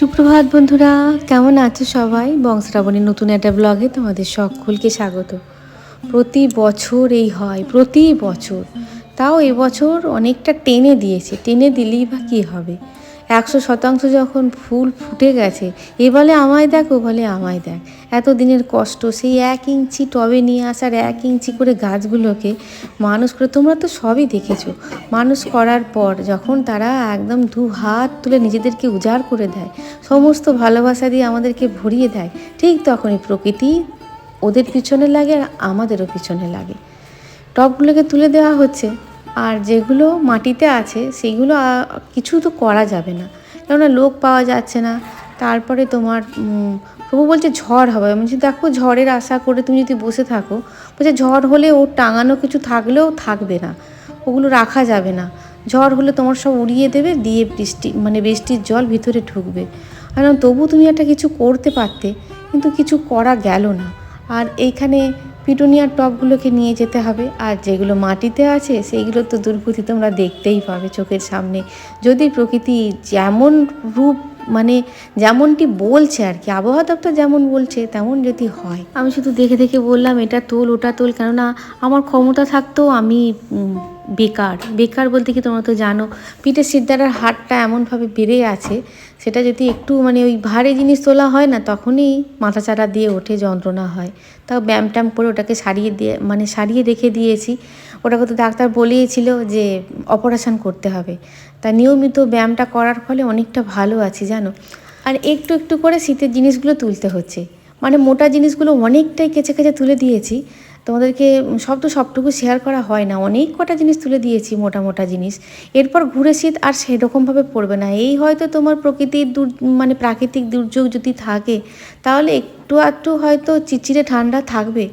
সুপ্রভাত বন্ধুরা, কেমন আছো সবাই? বংশরাবণীর নতুন একটা ব্লগে তোমাদের সকলকে স্বাগত। প্রতি বছর এই হয়, প্রতি বছর। তাও এবছর অনেকটা টেনে দিয়েছে। টেনে দিলেই বা কী হবে? একশো শতাংশ যখন ফুল ফুটে গেছে, এ বলে আমায় দেখ, ও বলে আমায় দেখ। এত দিনের কষ্ট, সেই এক ইঞ্চি টবে নিয়ে আসার এক ইঞ্চি করে গাছগুলোকে মানুষ করে, তোমরা তো সবই দেখেছ। মানুষ করার পর যখন তারা একদম দু হাত তুলে নিজেদেরকে উজাড় করে দেয়, সমস্ত ভালোবাসা দিয়ে আমাদেরকে ভরিয়ে দেয়, ঠিক তখনই প্রকৃতি ওদের পিছনে লাগে আর আমাদেরও পিছনে লাগে। টবগুলোকে তুলে দেওয়া হচ্ছে। আর যেগুলো মাটিতে আছে, সেগুলো কিছু তো করা যাবে না। কেননা লোক পাওয়া যাচ্ছে না। তারপরে তোমার প্রভু বলছে ঝড় হবে। বলছি, দেখো, ঝড়ের আশা করে তুমি যদি বসে থাকো, বলছে ঝড় হলে ওর টাঙানো কিছু থাকলেও থাকবে না। ওগুলো রাখা যাবে না। ঝড় হলে তোমার সব উড়িয়ে দেবে, দিয়ে বৃষ্টি মানে বৃষ্টির জল ভিতরে ঢুকবে। আর তবু তুমি একটা কিছু করতে পারতে, কিন্তু কিছু করা গেল না। আর এইখানে পিটুনিয়ার টপগুলোকে নিয়ে যেতে হবে। আর যেগুলো মাটিতে আছে, সেইগুলো তো দুর্গতি তোমরা দেখতেই পাবে চোখের সামনে। যদি প্রকৃতি যেমন রূপ মানে যেমনটি বলছে আর কি, আবহাওয়া দপ্তর যেমন বলছে, তেমন যদি হয়। আমি শুধু দেখে দেখে বললাম, এটা তোল, ওটা তোল, কেননা আমার ক্ষমতা থাকতো আমি বেকার। বেকার বলতে কি তোমরা তো জানো, পিঠের সিদ্ধারার হাটটা এমনভাবে বেড়ে আছে সেটা যদি একটু মানে ওই ভারী জিনিস তোলা হয় না, তখনই মাথা চারা দিয়ে ওঠে, যন্ত্রণা হয়। তাও ব্যায়াম ট্যাম করে ওটাকে সারিয়ে দিয়ে মানে সারিয়ে রেখে দিয়েছি। ওটাকে তো ডাক্তার বলিয়েছিল যে অপারেশন করতে হবে। তা নিয়মিত ব্যায়ামটা করার ফলে অনেকটা ভালো আছি, জানো? আর একটু একটু করে শীতের জিনিসগুলো তুলতে হচ্ছে। মানে মোটা জিনিসগুলো অনেকটাই কেচে কেচে তুলে দিয়েছি। তোমাদেরকে সব তো সবটুকু শেয়ার করা হয় না। অনেক কটা জিনিস তুলে দিয়েছি, মোটা মোটা জিনিস। এরপর ঘুরে শীত আর সেরকমভাবে পড়বে না। এই হয়তো তোমার প্রকৃতির দুর মানে প্রাকৃতিক দুর্যোগ যদি থাকে, তাহলে একটু আধটু হয়তো চিচিরে ঠান্ডা থাকবে।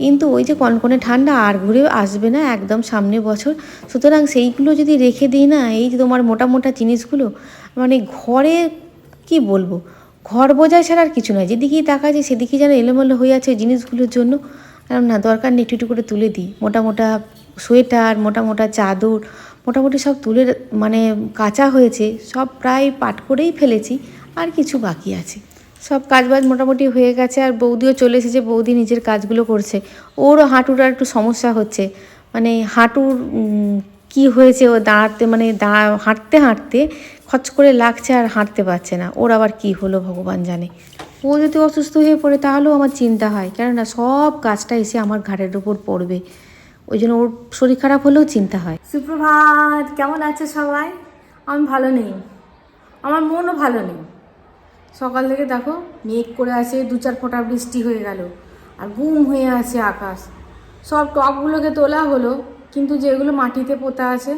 কিন্তু ওই যে কনকনে ঠান্ডা আর ঘুরে আসবে না একদম সামনে বছর। সুতরাং সেইগুলো যদি রেখে দিই না, এই যে তোমার মোটা মোটা জিনিসগুলো মানে ঘরে কি বলব? ঘর বোঝায় ছাড়া আর কিছু নয়। যেদিকেই তাকা যায় সেদিকেই যেন এলোমেলো হয়ে আছে জিনিসগুলোর জন্য। কারণ না, দরকার নেই, একটু করে তুলে দিই। মোটা মোটা সোয়েটার, মোটা মোটা চাদর মোটামুটি সব তুলে মানে কাঁচা হয়েছে, সব প্রায় পাট করেই ফেলেছি, আর কিছু বাকি আছে। সব কাজবাজ মোটামুটি হয়ে গেছে, আর বৌদিও চলে এসেছে, বৌদি নিজের কাজগুলো করছে। ওরও হাঁটুর আর একটু সমস্যা হচ্ছে। মানে হাঁটুর কি হয়েছে, ও দাঁড়াতে মানে দাঁড়া হাঁটতে হাঁটতে খচ করে লাগছে আর হাঁটতে পারছে না। ওর আবার কি হলো, ভগবান জানে। ও যদি অসুস্থ হয়ে পড়ে, তাহলেও আমার চিন্তা হয়। কেননা সব কাজটা এসে আমার ঘাড়ের উপর পড়বে। ওই জন্য ওর শরীর খারাপ হলেও চিন্তা হয়। সুপ্রভাত, কেমন আছে সবাই? আমি ভালো নেই। আমার মনও ভালো নেই। সকাল থেকে দেখো, মেঘ করে আছে, দু চার ফোঁটা বৃষ্টি হয়ে গেল। আর গুম হয়ে আছে আকাশ। সব টবগুলোকে তোলা হলো, কিন্তু যেগুলো মাটিতে পোতা আছে,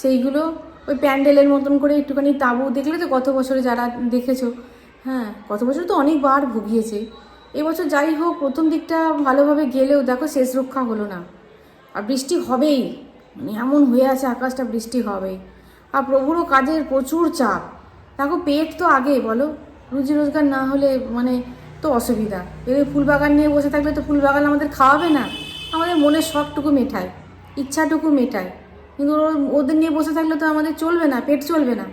সেইগুলো ওই প্যান্ডেলের মতন করে একটুখানি তাঁবু দেখলে তো গত বছরে যারা দেখেছ হ্যাঁ গত বছর তো অনেকবার ভুগিয়েছে। এবছর যাই হোক, প্রথম দিকটা ভালোভাবে গেলেও দেখো শেষ রক্ষা হলো না। আর বৃষ্টি হবেই। মানে এমন হয়ে আছে আকাশটা, বৃষ্টি হবে। আর প্রভুরও কাজের প্রচুর চাপ। দেখো পেট তো আগে, বলো? রুজি রোজগার না হলে মানে তো অসুবিধা। এবার ফুল বাগান নিয়ে বসে থাকলে তো ফুল বাগান আমাদের খাওয়াবে না। আমাদের মনের শখটুকু মেটায়, ইচ্ছাটুকু মেটায়। কিন্তু ওদের নিয়ে বসে থাকলে তো আমাদের চলবে না, পেট চলবে না।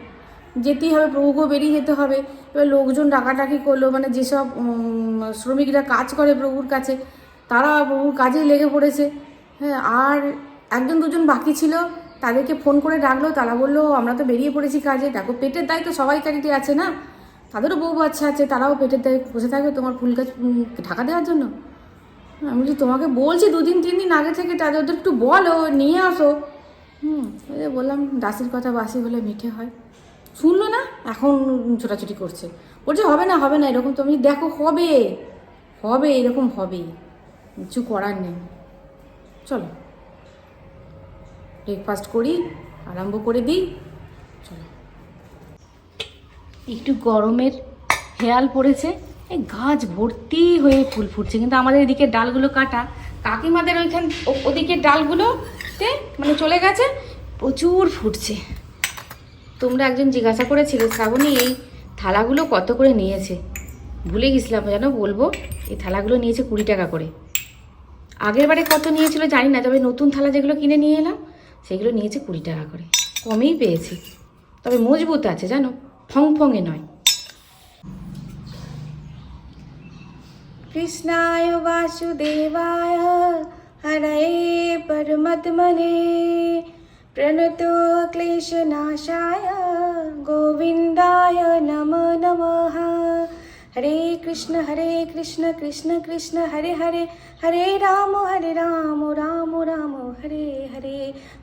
যেতেই হবে প্রভুকেও বেরিয়ে যেতে হবে। এবার লোকজন ডাকাডাকি করল মানে যেসব শ্রমিকরা কাজ করে প্রভুর কাছে, তারা প্রভুর কাজেই লেগে পড়েছে। হ্যাঁ আর একজন দুজন বাকি ছিল, তাদেরকে ফোন করে ডাকলো, তারা বলল, আমরা তো বেরিয়ে পড়েছি কাজে। দেখো, পেটের দায় তো সবাই কাজে আছে না? তাদেরও বউ বাচ্চা আছে, তারাও পেটের দায় বসে থাকবে তোমার ফুল গাছ ঢাকা দেওয়ার জন্য? আমি বলছি, তোমাকে বলছি দুদিন, তিন দিন আগে থেকে তাদের ওদের একটু বলো, নিয়ে আসো। হুম বললাম, দাসির কথা বাসি হলে মিঠে হয়। শুনলো না? এখন ছোটাছুটি করছে। বলছে, হবে না হবে না, এরকম তুমি দেখো, হবে। হবে, এরকম হবেই কিছু করার নেই। চলো। ব্রেকফাস্ট করি, আরম্ভ করে দিই। চলো। একটু গরমের হেয়াল পড়েছে। এই গাছ ভর্তি হয়ে ফুল ফুটছে, কিন্তু আমাদের এদিকে ডালগুলো কাটা। কাকিমাদের ওইখান ওদিকে ডালগুলোতে মানে চলে গেছে, প্রচুর ফুটছে। তোমরা একজন জিজ্ঞাসা করেছিলে, শ্রাবণী, এই থালাগুলো কত করে নিয়েছে? ভুলে গেছিলাম যেন বলব? এই থালাগুলো নিয়েছে কুড়ি টাকা করে। আগের বারে কত নিয়েছিল জানি না, তবে নতুন থালা যেগুলো কিনে নিয়ে এলাম, সেগুলো নিয়েছে কুড়ি টাকা করে। কমেই পেয়েছি। তবে মজবুত আছে, জানো? ফং ফঙে নয়। কৃষ্ণায় বাসুদেবায় হরে পরমত্মনে। प्रणतो क्लेशनाशाय गोविन्दाय नमो नमः हरे कृष्ण हरे कृष्ण कृष्ण कृष्ण हरे हरे हरे राम हरे राम राम राम हरे हरे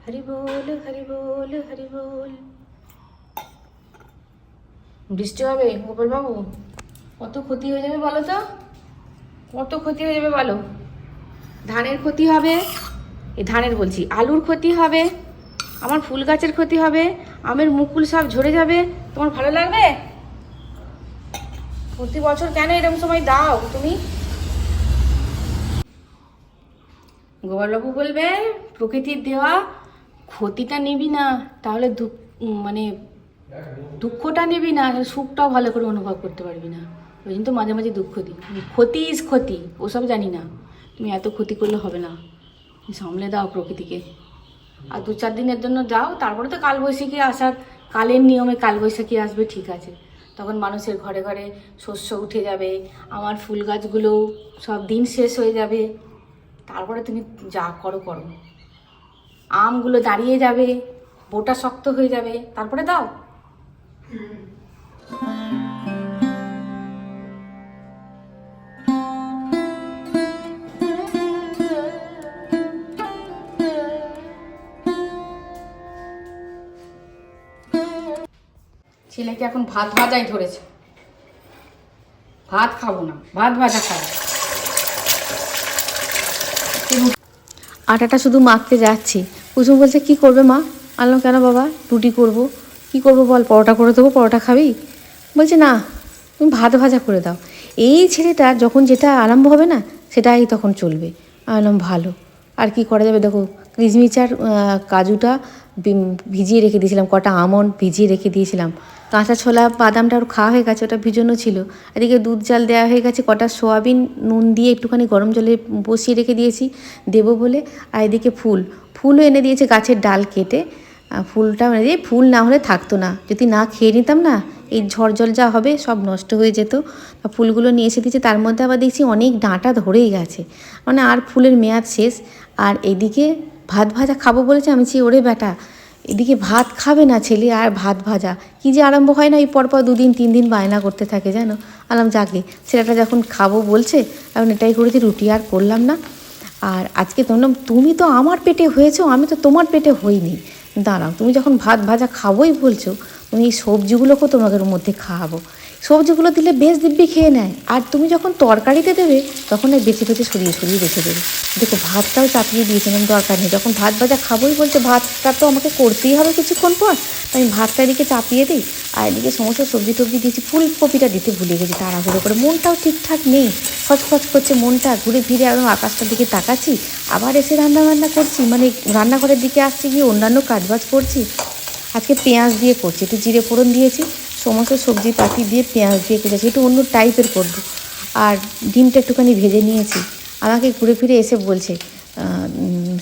हरि बोल हरि बोल हरि बोल বৃষ্টি হবে গোপাল বাবু কত ক্ষতি হয়ে যাবে বলো তো কত ক্ষতি হয়ে যাবে বলো ধানের ক্ষতি হবে এই ধানের বলছি আলুর ক্ষতি হবে আমার ফুল গাছের ক্ষতি হবে, আমের মুকুল সব ঝরে যাবে, তোমার ভালো লাগবে? প্রতি বছর কেন এরকম সময় দাও তুমি? গোপালবাবু বলবে প্রকৃতির দেওয়া ক্ষতিটা নিবি না, তাহলে মানে দুঃখটা নিবি না সুখটাও ভালো করে অনুভব করতে পারবি না। ওই জন্য তো মাঝে মাঝে দুঃখ দিই। ক্ষতি ইজ ক্ষতি, ওসব জানি না। তুমি এত ক্ষতি করলে হবে না। সামলে দাও প্রকৃতিকে। আর দু চার দিনের জন্য যাও, তারপরে তো কালবৈশাখী আসার, কালের নিয়মে কালবৈশাখী আসবে, ঠিক আছে। তখন মানুষের ঘরে ঘরে শস্য উঠে যাবে, আমার ফুল গাছগুলো সব দিন শেষ হয়ে যাবে। তারপরে তুমি যা করো করো। আমগুলো দাঁড়িয়ে যাবে, বোটা শক্ত হয়ে যাবে, তারপরে দাও। ছেলেকে এখন ভাত ভাজাই ধরেছে। ভাত খাব না, ভাত ভাজা খাব। আটাটা শুধু মাখতে যাচ্ছি। কুসুম বলছে, কি করবে মা? আনলাম কেন বাবা? রুটি করব। কি করব বল, পরোটা করে দেবো, পরোটা খাবি? বলছে, না, তুমি ভাত ভাজা করে দাও। এই ছেলেটা যখন যেটা আরম্ভ হবে না, সেটাই তখন চলবে। আনলাম ভালো। আর কি করা যাবে দেখো কিচমিচার কাজুটা ভিজিয়ে রেখে দিয়েছিলাম, কটা আমন্ড ভিজিয়ে রেখে দিয়েছিলাম। কাঁচা ছোলা, বাদামটা ওর খাওয়া হয়ে গেছে, ওটা ভিজানো ছিল। এদিকে দুধ জাল দেওয়া হয়ে গেছে, কটা সোয়াবিন, নুন দিয়ে একটুখানি গরম জলে বসিয়ে রেখে দিয়েছি, দেবো বলে। আর এদিকে ফুল, ফুলও এনে দিয়েছে গাছের ডাল কেটে। ফুলটা মানে দিয়ে, ফুল না হলে থাকতো না। যদি না খেয়ে নিতাম না, এই ঝড় জল যা হবে, সব নষ্ট হয়ে যেত। ফুলগুলো নিয়ে এসে দিয়েছে, তার মধ্যে আবার দেখছি অনেক ডাঁটা ধরেই গেছে। মানে আর ফুলের মেয়াদ শেষ, আর এদিকে ভাত ভাজা খাব বলেছে, আমি চেয়ে, ওরে বেটা এদিকে ভাত খাবে না ছেলে, আর ভাত ভাজা। কি যে আরম্ভ হয় না এই পরপর দুদিন তিন দিন বায়না করতে থাকে, জানো? আলাম যাকে ছেলেটা যখন খাব বলছে এখন এটাই করেছি, রুটি আর করলাম না। আর আজকে তোমরা তুমি তো আমার পেটে হয়েছো, আমি তো তোমার পেটে হইনি। দাঁড়াও, তুমি যখন ভাত ভাজা খাবোই বলছো, তুমি এই সবজিগুলোকেও তোমাদের মধ্যে খাওয়াবো। সবজিগুলো দিলে বেশ দিব্যি খেয়ে নেয়। আর তুমি যখন তরকারিতে দেবে, তখন এই বেছে বেছে সরিয়ে সরিয়ে রেখে দেবে। দেখো, ভাতটাও চাপিয়ে দিয়েছিলাম, দরকার নেই। যখন ভাত ভাজা খাবোই বলছে, ভাতটা তো আমাকে করতেই হবে কিছুক্ষণ পর। তাই আমি ভাতটা এদিকে চাপিয়ে দিই, আর এদিকে সমস্ত সবজি টবজি দিয়েছি, ফুলকপিটা দিতে ভুলে গেছি, তাড়াহুড়ো করে। মনটাও ঠিকঠাক নেই। খচখচ করছে মনটা, ঘুরে ফিরে একদম আকাশটার দিকে তাকাচ্ছি, আবার এসে রান্না বান্না করছি মানে রান্নাঘরের দিকে আসছি গিয়ে অন্যান্য কাজবাজ করছি। আজকে পেঁয়াজ দিয়ে করছি, একটু জিরে ফোড়ন দিয়েছি সমস্ত সবজি, পাতি দিয়ে পেঁয়াজ দিয়ে করেছি একটু অন্য টাইপের করব। আর ডিমটা একটুখানি ভেজে নিয়েছি। আমাকে ঘুরে ফিরে এসে বলছে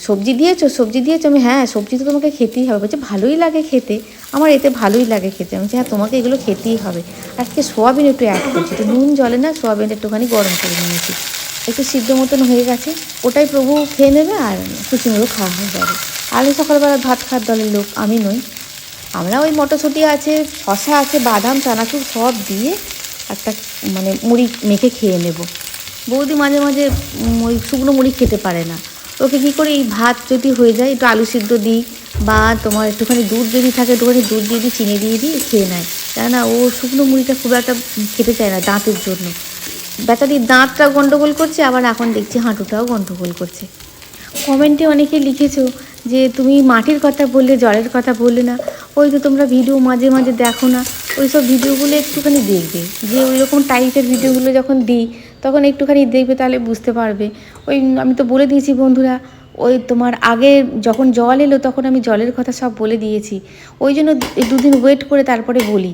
সবজি দিয়েছ? সবজি দিয়েছ? আমি হ্যাঁ সবজি তো তোমাকে খেতেই হবে। বলছে, ভালোই লাগে খেতে। আমার এতে ভালোই লাগে খেতে। আমি হ্যাঁ তোমাকে এগুলো খেতেই হবে। আজকে সোয়াবিন একটু অ্যাড করছি। একটু নুন, জলে না সোয়াবিন একটুখানি গরম করে নিয়েছি। একটু সিদ্ধ মতন হয়ে গেছে। ওটাই প্রভু খেয়ে নেবে আর কুচিমুড়ো খাওয়া হয়ে যাবে। আমি সকালবেলা ভাত খাওয়ার দলের লোক আমি নই। আমরা ওই মটরশুঁটি আছে শশা আছে, বাদাম, চানাচুর সব দিয়ে একটা মানে মুড়ি মেখে খেয়ে নেব। বৌদি মাঝে মাঝে ওই শুকনো মুড়ি খেতে পারে না। ওকে কী করে এই ভাত যদি হয়ে যায়, একটু আলু সিদ্ধ দিই বা তোমার একটুখানি দুধ যদি থাকে, একটুখানি দুধ দিয়ে দিই, চিনি দিয়ে দিই, খেয়ে নেয়। কেননা ও শুকনো মুড়িটা খুব একটা খেতে চায় না দাঁতের জন্য। বেচারির দাঁতটা গণ্ডগোল করছে, আবার এখন দেখছি হাঁটুটাও গণ্ডগোল করছে। কমেন্টে অনেকে লিখেছো যে তুমি মাটির কথা বললে, জলের কথা বললে না, ওই তো তোমরা ভিডিও মাঝে মাঝে দেখো না, ওই সব ভিডিওগুলো একটুখানি দেখবে। যে ওই রকম টাইপের ভিডিওগুলো যখন দিই, তখন একটুখানি দেখবে, তাহলে বুঝতে পারবে। ওই আমি তো বলে দিয়েছি বন্ধুরা, ওই তোমার আগে যখন জল এলো, তখন আমি জলের কথা সব বলে দিয়েছি। ওই জন্য দুদিন ওয়েট করে তারপরে বলি।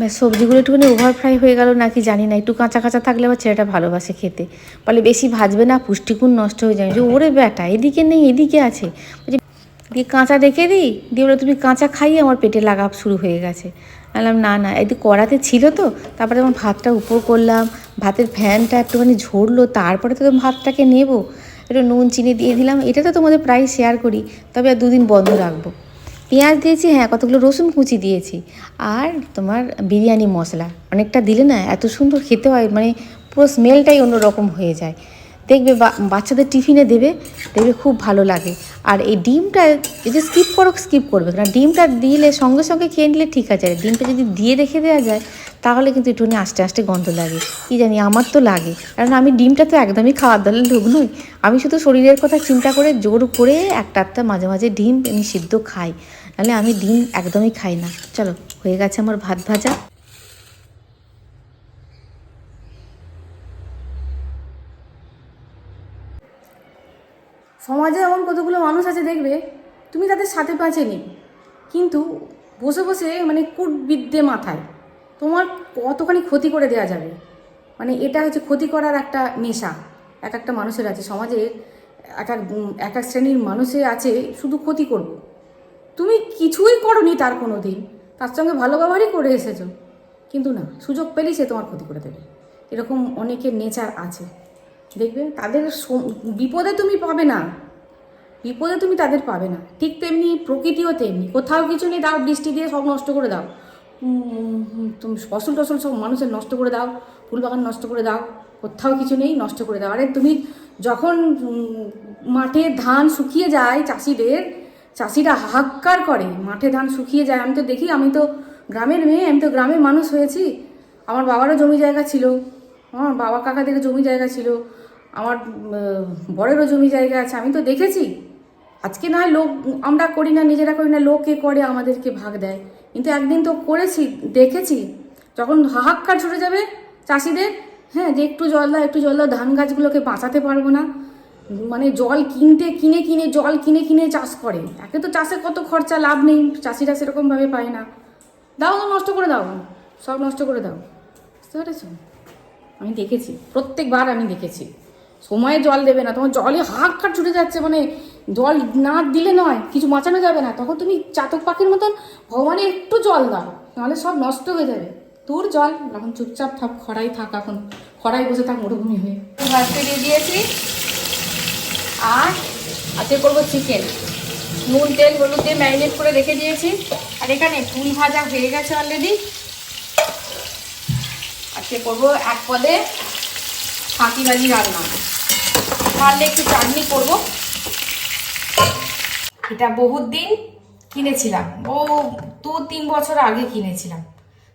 ব্যাস, সবজিগুলো একটুখানি ওভার ফ্রাই হয়ে গেল নাকি জানি না, একটু কাঁচা কাঁচা থাকলে আবার ছেলেটা ভালোবাসে খেতে। বলে, বেশি ভাজবে না, পুষ্টিগুণ নষ্ট হয়ে যায় যে ওরে বেটা, এদিকে নেই, এদিকে আছে। দিয়ে কাঁচা রেখে দিই? দিয়ে বলে, তুমি কাঁচা খাইয়ে আমার পেটে লাগা শুরু হয়ে গেছে। বললাম, না না একটু কড়াতে ছিল তো, তারপরে যখন ভাতটা উপর করলাম, ভাতের ফ্যানটা একটুখানি ঝরলো, তারপরে তো ভাতটাকে নেব। একটু নুন, চিনি দিয়ে দিলাম এটা তো তোমাদের প্রায় শেয়ার করি, তবে আর দুদিন বন্ধ রাখব। পেঁয়াজ দিয়েছি হ্যাঁ কতগুলো রসুন কুচি দিয়েছি আর তোমার বিরিয়ানি মশলা। অনেকটা দিলে না এত সুন্দর খেতে হয় মানে পুরো স্মেলটাই অন্যরকম হয়ে যায়। দেখবে বাচ্চাদের টিফিনে দেবে, দেখবে খুব ভালো লাগে। আর এই ডিমটা যদি স্কিপ করো স্কিপ করবে। কারণ ডিমটা দিলে সঙ্গে সঙ্গে খেয়ে নিলে ঠিক আছে, আর ডিমটা যদি দিয়ে রেখে দেওয়া যায়, তাহলে কিন্তু একটুখানি আস্তে আস্তে গন্ধ লাগে। কী জানি, আমার তো লাগে। কারণ আমি ডিমটা তো একদমই খাওয়ার দলের লোক নই। আমি শুধু শরীরের কথা চিন্তা করে, জোর করে একটা একটা মাঝে মাঝে ডিম আমি সিদ্ধ খাই। নাহলে আমি ডিম একদমই খাই না। চলো, হয়ে গেছে আমার ভাত ভাজা। সমাজে এমন কতগুলো মানুষ আছে দেখবে, তুমি তাদের সাথে পাঁচে নেই কিন্তু বসে বসে মানে কুট বিদ্যে মাথায়, তোমার কতখানি ক্ষতি করে দেওয়া যাবে? মানে এটা হচ্ছে ক্ষতি করার একটা নেশা, এক একটা মানুষের আছে। সমাজে এক এক এক এক শ্রেণির মানুষের আছে, শুধু ক্ষতি করব। তুমি কিছুই করনি তার কোনো দিন তার সঙ্গে ভালো ব্যবহারই করে এসেছ। কিন্তু না, সুযোগ পেলেই সে তোমার ক্ষতি করে দেবে। এরকম অনেকের নেচার আছে। দেখবে তাদের বিপদে তুমি পাবে না। বিপদে তুমি তাদের পাবে না। ঠিক তেমনি প্রকৃতিও তেমনি। কোথাও কিছু নেই, দাও, বৃষ্টি দিয়ে সব নষ্ট করে দাও। তুমি ফসল টসল সব মানুষের নষ্ট করে দাও, ফুলবাগান নষ্ট করে দাও, কোথাও কিছু নেই, নষ্ট করে দাও। আরে তুমি যখন মাঠে ধান শুকিয়ে যায় চাষিদের চাষিরা হাহাকার করে মাঠে ধান শুকিয়ে যায়। আমি তো দেখি আমি তো গ্রামের মেয়ে আমি তো গ্রামের মানুষ হয়েছি। আমার বাবারও জমি জায়গা ছিল আমার বাবা কাকাদের জমি জায়গা ছিল আমার উম, বরেরও জমি জায়গা আছে আমি তো দেখেছি। আজকে না হয় লোক আমরা করি না নিজেরা করি না লোকে করে আমাদেরকে ভাগ দেয়। কিন্তু একদিন তো করেছি দেখেছি। যখন হাহাক্কার ছুটে যাবে চাষিদের হ্যাঁ যে একটু জল দাও একটু জল দাও ধান গাছগুলোকে বাঁচাতে পারব না। মানে জল কিনতে, কিনে কিনে, জল কিনে কিনে চাষ করে। একে তো চাষে কত খরচা, লাভ নেই। চাষিরা সেরকমভাবে পায় না। দাও নষ্ট করে দাও। সব নষ্ট করে দাও। বুঝতে পেরেছ? আমি দেখেছি। প্রত্যেকবার আমি দেখেছি। সময়ে জল দেবে না। তোমার জলে হাঁক কাট ছুটে যাচ্ছে। মানে জল না দিলে নয়, কিছু বাঁচানো যাবে না। তখন তুমি চাতক পাখির মতন ভগবানে একটু জল দাও। নাহলে সব নষ্ট হয়ে যাবে। তোর জল। এখন চুপচাপ থাক খরাই থাক এখন। খরাই বসে থাক মরুভূমি হয়ে। ভাজতে দিয়ে দিয়েছি। আর আজকে করব চিকেন। নুন, তেল, হলুদ দিয়ে ম্যারিনেট করে রেখে দিয়েছি। আর এখানে ফুল ভাজা হয়ে গেছে অলরেডি আজকে করব এক পদে ফাঁকি ভাজি রান্না। পারলে একটু চাটনি করব। এটা বহুত দিন কিনেছিলাম। ও, দু, তিন বছর আগে কিনেছিলাম।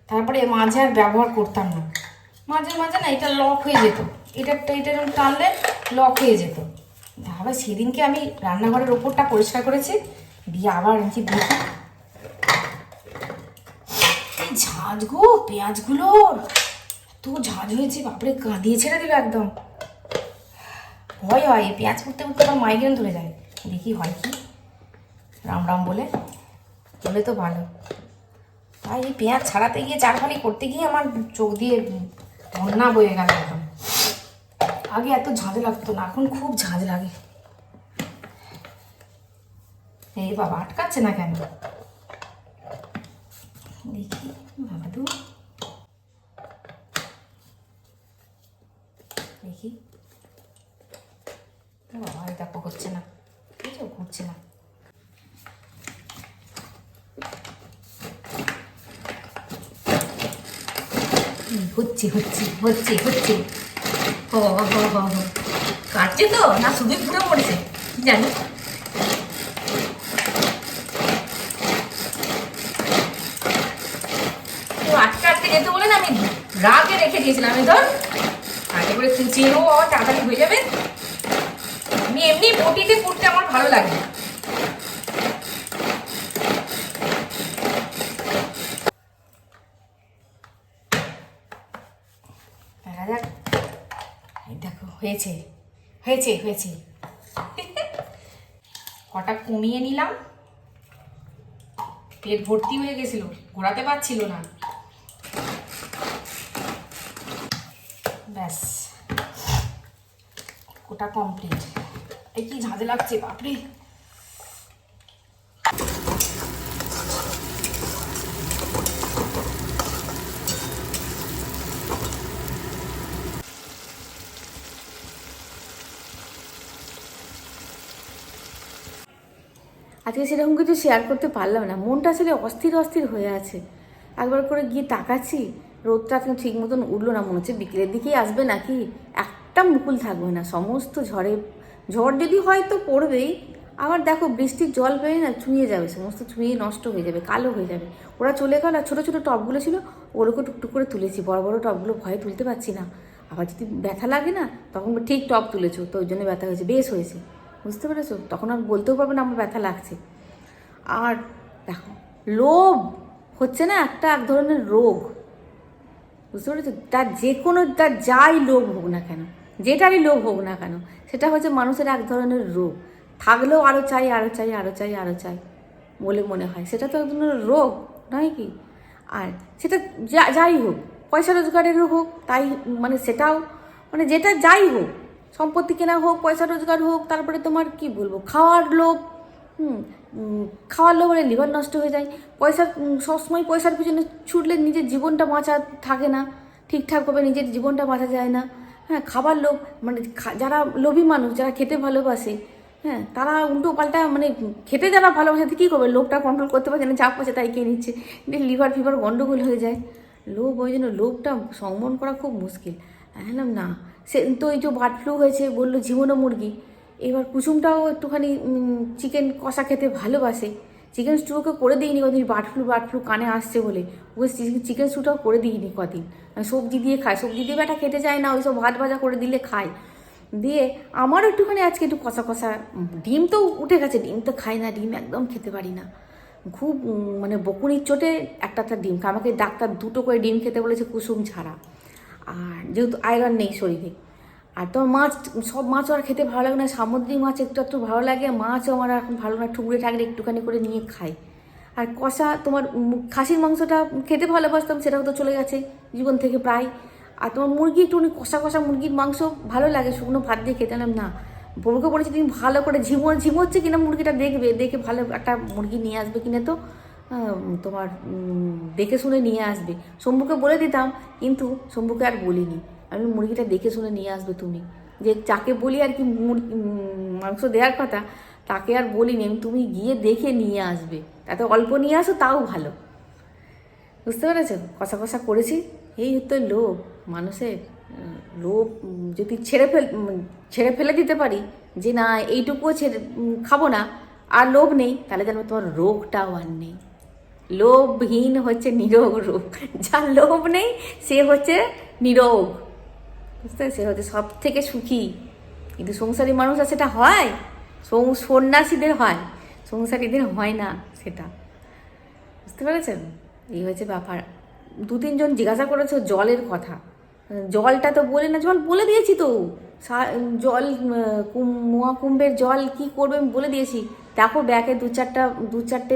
তারপরে মাঝে আর ব্যবহার করতাম না। মাঝে মাঝে না এটা লক হয়ে যেত। এটা এটা টানলে লক হয়ে যেত। আবার সেদিনকে আমি রান্নাঘরের ওপরটা পরিষ্কার করেছি, দিয়ে আবার এনেছি দেখি ঝাঁঝ গো পেঁয়াজগুলোর এত ঝাঁঝ হয়েছে, বাপরে, কাঁদিয়ে ছেড়ে দিল একদম। ভয় হয় পেঁয়াজ করতে করতে আমার মাইগ্রেন ধরে যায়। দেখি হয় কি? রাম রাম বলে বলে তো ভালো। তাই এই পেঁয়াজ ছাড়াতে গিয়ে, চারখানি করতে গিয়ে আমার চোখ দিয়ে বন্যা বয়ে গেল একদম। আগে এত ঝাঁঝ লাগতো না, এখন খুব ঝাঁঝ লাগে। এই বাবা, আটকাচ্ছে না কেন? দেখি বাবা দু দেখি বাবা দেখো হচ্ছে না। বুঝছ? ঘুরছে না। হচ্ছে হচ্ছে হচ্ছে হচ্ছে। ও হো হো হো কাটছে তো, না শুধুই পুরো পড়েছে, কি জানি। আটকে আটকে যেতে বলে না আমি রাগে রেখে দিয়েছিলাম আমি ধর। আগে করে কুচিয়ে নেব আবার তাড়াতাড়ি হয়ে যাবে। আমি এমনি বটিতে করতে আমার ভালো লাগে দেখা যাক এই দেখো হয়েছে হয়েছে হয়েছে। কটা কমিয়ে নিলাম। পেট ভর্তি হয়ে গেছিল, ঘোরাতে পারছিল না। ব্যাস। ওটা কমপ্লিট এই কি ঝাঁঝে লাগছে, বাপরে। আজকে সেরকম কিছু শেয়ার করতে পারলাম না। মনটা আসলে অস্থির অস্থির হয়ে আছে। একবার করে গিয়ে তাকাচ্ছি, রোদটা এখন ঠিক মতন উঠল না, মনে হচ্ছে বিকেলের দিকেই আসবে নাকি? একটা মুকুল থাকবে না, সমস্ত ঝড়ে, ঝড় যদি হয় তো পড়বেই। আবার দেখো বৃষ্টির জল পেয়ে না চুঁয়ে যাবে, সমস্ত চুঁয়ে নষ্ট হয়ে যাবে, কালো হয়ে যাবে। ওরা চলে গেল আর ছোটো ছোটো টবগুলো ছিল ওগুলোকে টুকটুক করে তুলেছি। বড় বড় টবগুলো ভয়ে তুলতে পারছি না। আবার যদি ব্যথা লাগে না, তখন ঠিক টপ তুলেছো, তো ওই জন্য ব্যথা হয়েছে, বেশ হয়েছে। বুঝতে পেরেছ? তখন আর বলতেও পারবে না আমার ব্যথা লাগছে। আর দেখো, লোভ হচ্ছে না একটা এক ধরনের রোগ। বুঝতে পেরেছ? তার যে কোনো তার যাই লোভ হোক না কেন, যেটারই লোভ হোক না কেন, সেটা হচ্ছে মানুষের এক ধরনের রোগ। থাকলেও আরও চাই আরও চাই আরও চাই আরও চাই বলে মনে হয়। সেটা তো এক ধরনের রোগ, নয় কি? আর সেটা যা, যাই হোক, পয়সা রোজগারেরও হোক, তাই মানে সেটাও মানে যেটা যাই হোক সম্পত্তি কেনা হোক, পয়সা রোজগার হোক, তারপরে তোমার কি বলব? খাওয়ার লোভ, হুম খাওয়ার লোভ লিভার নষ্ট হয়ে যায়। পয়সা সবসময় পয়সার পিছনে ছুটলে নিজের জীবনটা বাঁচা থাকে না। ঠিকঠাকভাবে নিজের জীবনটা বাঁচা যায় না। হ্যাঁ খাবার লোভ মানে যারা লোভী মানুষ, যারা খেতে ভালোবাসে হ্যাঁ তারা উল্টো পাল্টা মানে খেতে যারা ভালোবাসে কী করবে? লোভটা কন্ট্রোল করতে পারছে না, যা পাচ্ছে তাই খেয়ে নিচ্ছে। লিভার ফিভার গন্ডগোল হয়ে যায়। লোভ, ওই জন্য লোভটা সংবরণ করা খুব মুশকিল। বললাম, না সে তো এই যে বার্ড ফ্লু হয়েছে, বলল জীবনো মুরগি। এবার কুসুমটাও একটুখানি চিকেন কষা খেতে ভালোবাসে। চিকেন স্টুকে করে দিইনি কদিন বার্ড ফ্লু বার্ড ফ্লু কানে আসছে বলে। ওকে চিকেন স্টুটাও করে দিইনি কদিন। মানে সবজি দিয়ে খায়। সবজি দিয়ে বেটা খেতে চায় না, ওইসব ভাত ভাজা করে দিলে খায়। দিয়ে আমারও একটুখানি আজকে একটু কষা কষা, ডিম তো উঠে গেছে, ডিম তো খাই না, ডিম একদম খেতে পারি না। খুব মানে বকুনির চোটে একটা একটা ডিম। আমাকে ডাক্তার দুটো করে ডিম খেতে বলেছে কুসুম ছাড়া। আর যেহেতু আয়রন নেই শরীরে। আর তোমার মাছ, সব মাছও আর খেতে ভালো লাগে না, সামুদ্রিক মাছ একটু একটু ভালো লাগে, মাছও আমার এখন ভালো না ঠুকরে ঠাকরে একটুখানি করে নিয়ে খাই। আর কষা তোমার খাসির মাংসটা খেতে ভালোবাসতাম, সেটাও তো চলে গেছে জীবন থেকে প্রায়। আর তোমার মুরগি একটুখানি কষা কষা মুরগির মাংস ভালো লাগে, শুকনো ভাত দিয়ে খেতে না। বউকে বলেছি তুমি ভালো করে ঝিমো ঝিমোচ্ছে কিনা মুরগিটা দেখবে, দেখে ভালো একটা মুরগি নিয়ে আসবে কিনা তো। তোমার দেখে শুনে নিয়ে আসবে। শম্ভুকে বলে দিতাম, কিন্তু শম্ভুকে আর বলিনি। আমি মুরগিটা দেখে শুনে নিয়ে আসবে তুমি। যে যাকে বলি আর কি মুরগি মাংস দেওয়ার কথা, তাকে আর বলিনি। আমি, তুমি গিয়ে দেখে নিয়ে আসবে। তাতে অল্প নিয়ে আসো, তাও ভালো। বুঝতে পেরেছ? কষা কষা করেছি। এই হতো লোভ। মানুষের লোভ যদি ছেড়ে ফেল ছেড়ে ফেলে দিতে পারি, যে না, এইটুকুও ছেড়ে খাব না, আর লোভ নেই, তাহলে যেন তোমার রোগটাও আর নেই। লোভহীন হচ্ছে নিরোগ রোগ যার লোভ নেই, সে হচ্ছে নিরোগ। বুঝতে সে হচ্ছে সব থেকে সুখী। কিন্তু সংসারী মানুষ আর সেটা হয়? সন্ন্যাসীদের হয়। সংসারীদের হয় না সেটা। বুঝতে পেরেছেন? এই হয়েছে ব্যাপার। দু তিনজন জিজ্ঞাসা করেছে জলের কথা। জলটা তো বলে না, জল বলে দিয়েছি তো। জল কুম- মহাকুম্ভের জল কি করবে আমি বলে দিয়েছি। দেখো ব্যাকে দু চারটা, দু চারটে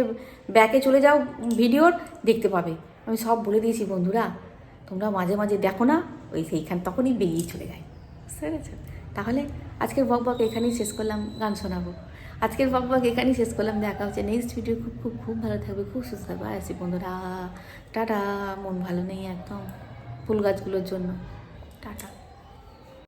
ব্যাকে চলে যাও ভিডিওর, দেখতে পাবে। আমি সব বলে দিয়েছি, বন্ধুরা, তোমরা মাঝে মাঝে দেখো না, ওই সেইখান তখনই বেরিয়ে চলে যায়। বুঝতে তাহলে আজকের বক বক এখানেই শেষ করলাম, গান শোনাবো। আজকের বক বক এখানেই শেষ করলাম, দেখা হচ্ছে নেক্সট ভিডিও খুব খুব খুব ভালো থাকবে, খুব সুস্থ থাকবে। আর আসি বন্ধুরা, টাটা, মন ভালো নেই একদম, ফুল গাছগুলোর জন্য। টাটা।